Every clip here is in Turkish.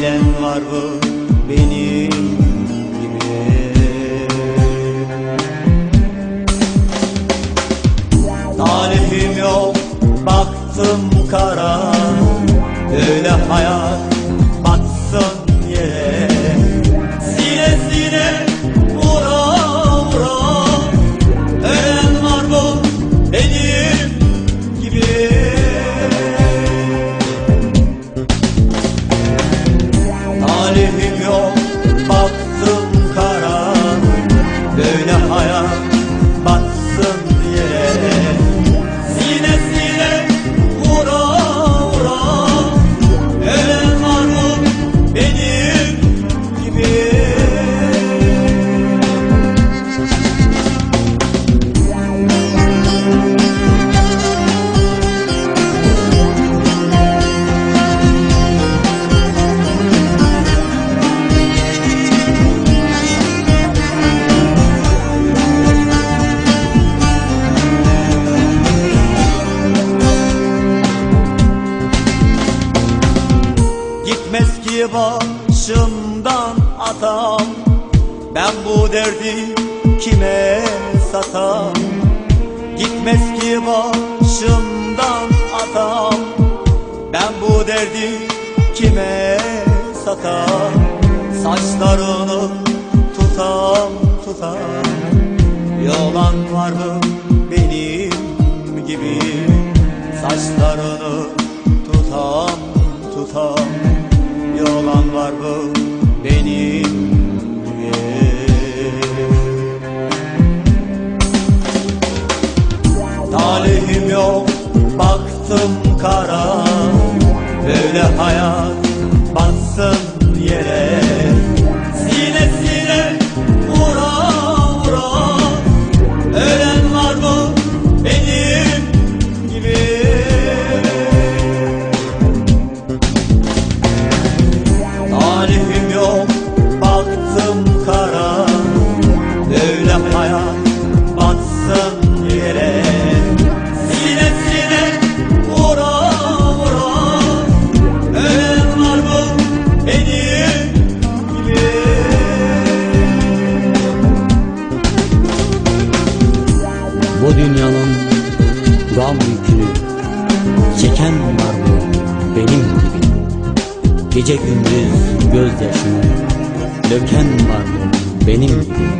Silen var mı? Benim Ki başımdan atam Ben bu derdi kime satam? Gitmez ki başımdan atam Ben bu derdi kime satam? Saçlarını tutam tutam. Yolan var mı baktım kara. Böyle hayat gam yükünü. Çeken var mı? Benim gibi. Gece gündüz gözyaşını döken var mı? Benim gibi.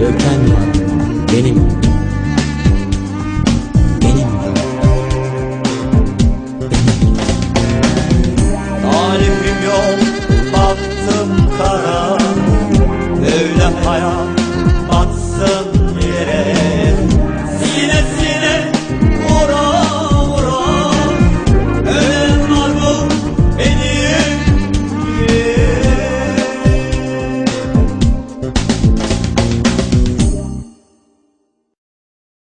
Döken var mı? Benim gibi